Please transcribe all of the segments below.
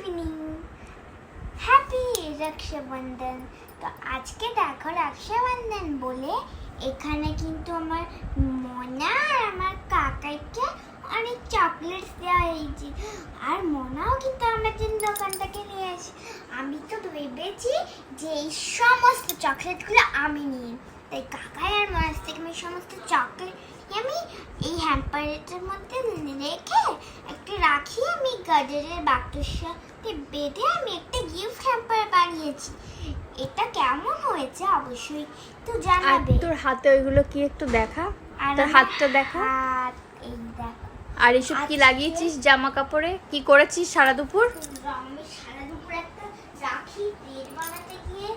Evening happy রাক্ষাবন্ধন তো আজকে দেখো রাক্ষাবন্ধন বলে, এখানে কিন্তু আমার মনা আর আমার কাকাইকে অনেক চকলেটস দেওয়া হয়েছে। আর মনাও কিন্তু আমার জন্য দোকান থেকে নিয়ে আসে। আমি তো ভেবেছি যে এই সমস্ত চকলেটগুলো আমি নিই তাই কাকাই আর মনার থেকে আমি সমস্ত চকলেট আমি এই হ্যাম্পারের মধ্যে রেখে একটু রাখি আমি গাজরের বাক্সের সাথে বেঁধে আমি একটা গিফট হ্যাম্পার বানিয়েছি। এটা কেমন হয়েছে অবশ্যই তো জানাবে। তোর হাতে ওইগুলো কি একটু দেখা? আর তোর হাতটা দেখা? এই দেখো। আর এসব কি লাগিয়েছিস জামা কাপড়ে কি করেছিস সারা দুপুর? আমি সারা দুপুর একটা রাখি বানাতে গিয়ে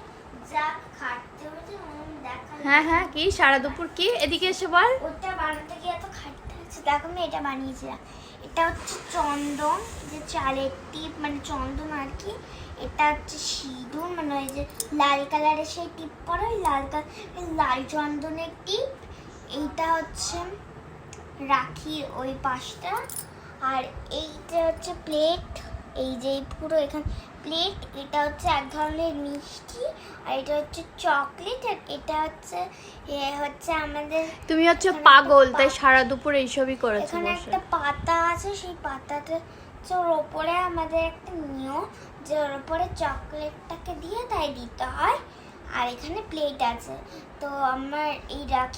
যা খাটতে হয়েছে উম, দেখা হ্যাঁ হ্যাঁ কি? সারা দুপুর কি? এদিকে এসে বল। ওটা বানাতে গিয়ে এত খাটতে হচ্ছে। দেখো আমি এটা বানিয়েছিলাম। এটা হচ্ছে চন্দন, যে চালের টিপ মানে চন্দন আর কি। এটা হচ্ছে সিঁদুর মানে ওই যে লাল কালারের সেই টিপ পরে, ওই লাল কালার লাল চন্দনের টিপ। এইটা হচ্ছে রাখি ওই পাশটা। আর এইটা হচ্ছে প্লেট। এই যে পুরো এখানে প্লেট এটা হচ্ছে এক ধরনের মিষ্টি আর এটা হচ্ছে চকলেট আর এটা হচ্ছে এ হচ্ছে আমাদের তুমি হচ্ছে পাগল তাই সারা দুপুর এইসবই করেছ এখানে একটা পাতা আছে সেই পাতাটা ওর ওপরে আমাদের একটা নিয়ম যে ওর ওপরে চকলেটটাকে দিয়ে তাই দিতে হয় আর এখানে প্লেট আছে। তো আমার এই রাখি